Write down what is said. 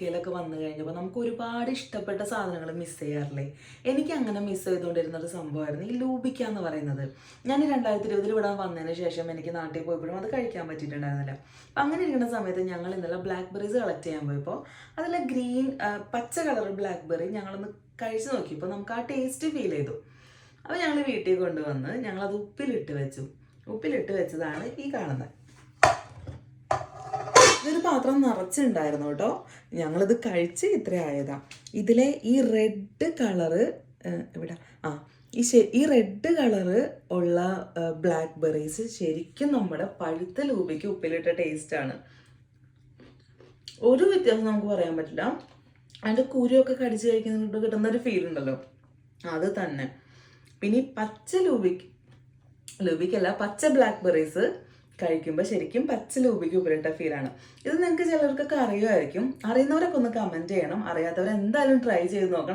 കെയിലൊക്കെ വന്നു കഴിഞ്ഞപ്പോൾ നമുക്ക് ഒരുപാട് ഇഷ്ടപ്പെട്ട സാധനങ്ങൾ മിസ് ചെയ്യാറില്ലേ? എനിക്ക് അങ്ങനെ മിസ് ചെയ്തുകൊണ്ടിരുന്ന ഒരു സംഭവമായിരുന്നു ഈ ലൂബിക്ക എന്ന് പറയുന്നത്. ഞാൻ രണ്ടായിരത്തി ഇരുപതിൽ ഇവിടെ വന്നതിന് ശേഷം എനിക്ക് നാട്ടിൽ പോയപ്പോഴും അത് കഴിക്കാൻ പറ്റിയിട്ടുണ്ടായിരുന്നില്ല. അപ്പം അങ്ങനെ ഇരിക്കുന്ന സമയത്ത് ഞങ്ങൾ ഇന്നലെ ബ്ലാക്ക് ബെറീസ് കളക്ട് ചെയ്യാൻ പോയപ്പോൾ അതിലെ ഗ്രീൻ പച്ച കളർ ബ്ലാക്ക് ബെറി ഞങ്ങളൊന്ന് കഴിച്ച് നോക്കിയപ്പോൾ നമുക്ക് ആ ടേസ്റ്റ് ഫീൽ ചെയ്തു. അപ്പോൾ ഞങ്ങൾ വീട്ടിൽ കൊണ്ടുവന്ന് ഞങ്ങളത് ഉപ്പിലിട്ട് വെച്ചു. ഉപ്പിലിട്ട് വെച്ചതാണ് ഈ കാണുന്നത്. പാത്രം നിറച്ചുണ്ടായിരുന്നു കേട്ടോ. ഞങ്ങളിത് കഴിച്ച് ഇത്ര ആയതാ. ഇതിലെ ഈ റെഡ് കളറ് ഇവിടെ ആ ഈ ഈ റെഡ് കളറ് ഉള്ള ബ്ലാക്ക് ബെറീസ് ശരിക്കും നമ്മുടെ പഴുത്ത ലൂബിക്ക് ഉപ്പിലിട്ട ടേസ്റ്റാണ് ഒരു വ്യത്യാസം നമുക്ക് പറയാൻ പറ്റില്ല. അതിന്റെ കുരുവൊക്കെ കടിച്ച് കഴിക്കുന്നുണ്ട് കിട്ടുന്ന ഒരു ഫീൽ ഉണ്ടല്ലോ. അത് തന്നെ. പിന്നെ ഈ പച്ച ലൂബിക്ക് ലൂബിക്കല്ല പച്ച ബ്ലാക്ക് ബെറീസ് കഴിക്കുമ്പോൾ ശരിക്കും പച്ച ലൂബിക്ക് ഉപ്പിലിട്ട ഫീലാണ് ഇത് നിങ്ങൾക്ക് ചിലർക്കൊക്കെ അറിയുമായിരിക്കും. അറിയുന്നവരൊക്കെ ഒന്ന് കമന്റ് ചെയ്യണം. അറിയാത്തവർ എന്തായാലും ട്രൈ ചെയ്ത് നോക്കണം.